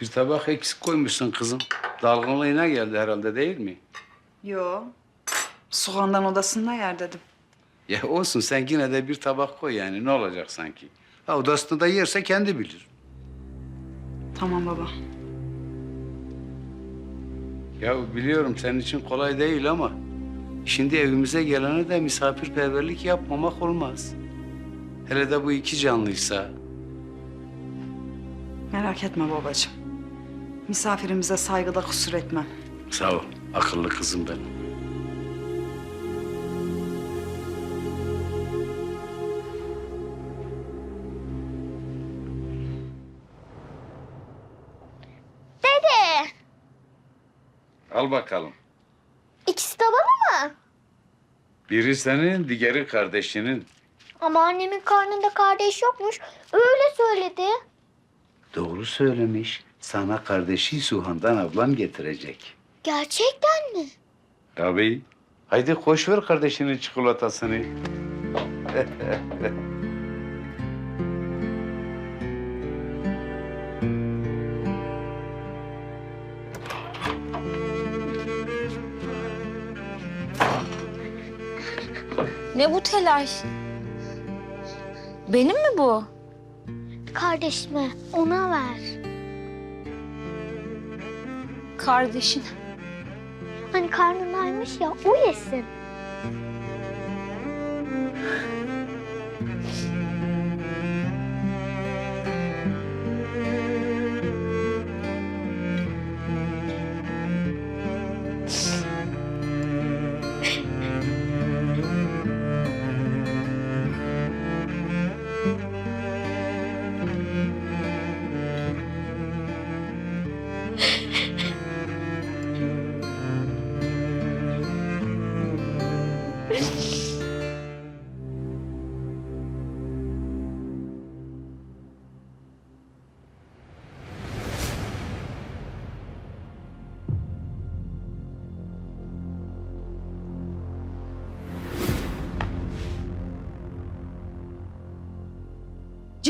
Bir tabak eksik koymuşsun kızım. Dalgınlığına geldi herhalde değil mi? Yo. Soğandan odasında yer dedim. Ya olsun sen yine de bir tabak koy yani ne olacak sanki? Ha odasında da yerse kendi bilir. Tamam baba. Ya biliyorum senin için kolay değil ama... ...şimdi evimize gelene de misafirperverlik yapmamak olmaz. Hele de bu iki canlıysa. Merak etme babacığım. Misafirimize saygıda kusur etmem. Sağ ol, akıllı kızım benim. Dede, Al bakalım. ikisi de bana mı? Biri senin, diğeri kardeşinin. Ama annemin karnında kardeş yokmuş. Öyle söyledi. Doğru söylemiş. Sana kardeşi Suhan'dan ablam getirecek. Gerçekten mi? Tabii. Haydi koş ver kardeşinin çikolatasını. Ne bu telaş? Benim mi bu? Kardeşime ona ver. Kardeşin. Hani karnındaymış ya o yesin.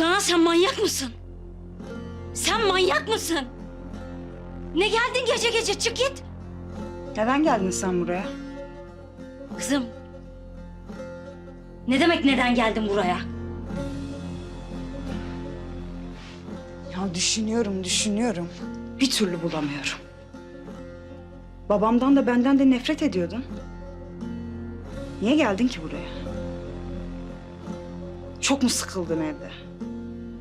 Canan sen manyak mısın? Sen manyak mısın? Ne geldin gece gece çık git. Neden geldin sen buraya? Kızım. Ne demek neden geldin buraya? Ya düşünüyorum, düşünüyorum. Bir türlü bulamıyorum. Babamdan da benden de nefret ediyordun. Niye geldin ki buraya? Çok mu sıkıldın evde?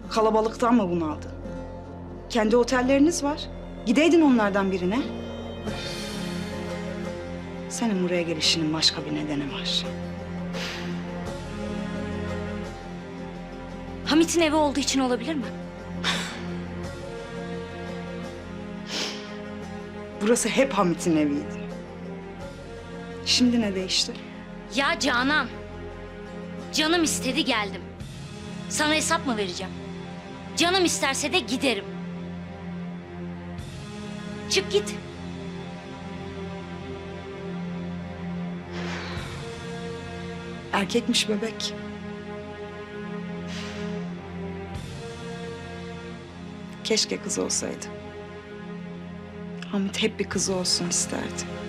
Kalabalıktan mı bunaldın? Kendi otelleriniz var. Gideydin onlardan birine. Senin buraya gelişinin başka bir nedeni var. Hamit'in evi olduğu için olabilir mi? Burası hep Hamit'in eviydi. Şimdi ne değişti? Ya Canan. Canım istedi geldim. Sana hesap mı vereceğim? Canım isterse de giderim. Çık git. Erkekmiş bebek. Keşke kız olsaydı. Hamit hep bir kızı olsun isterdi.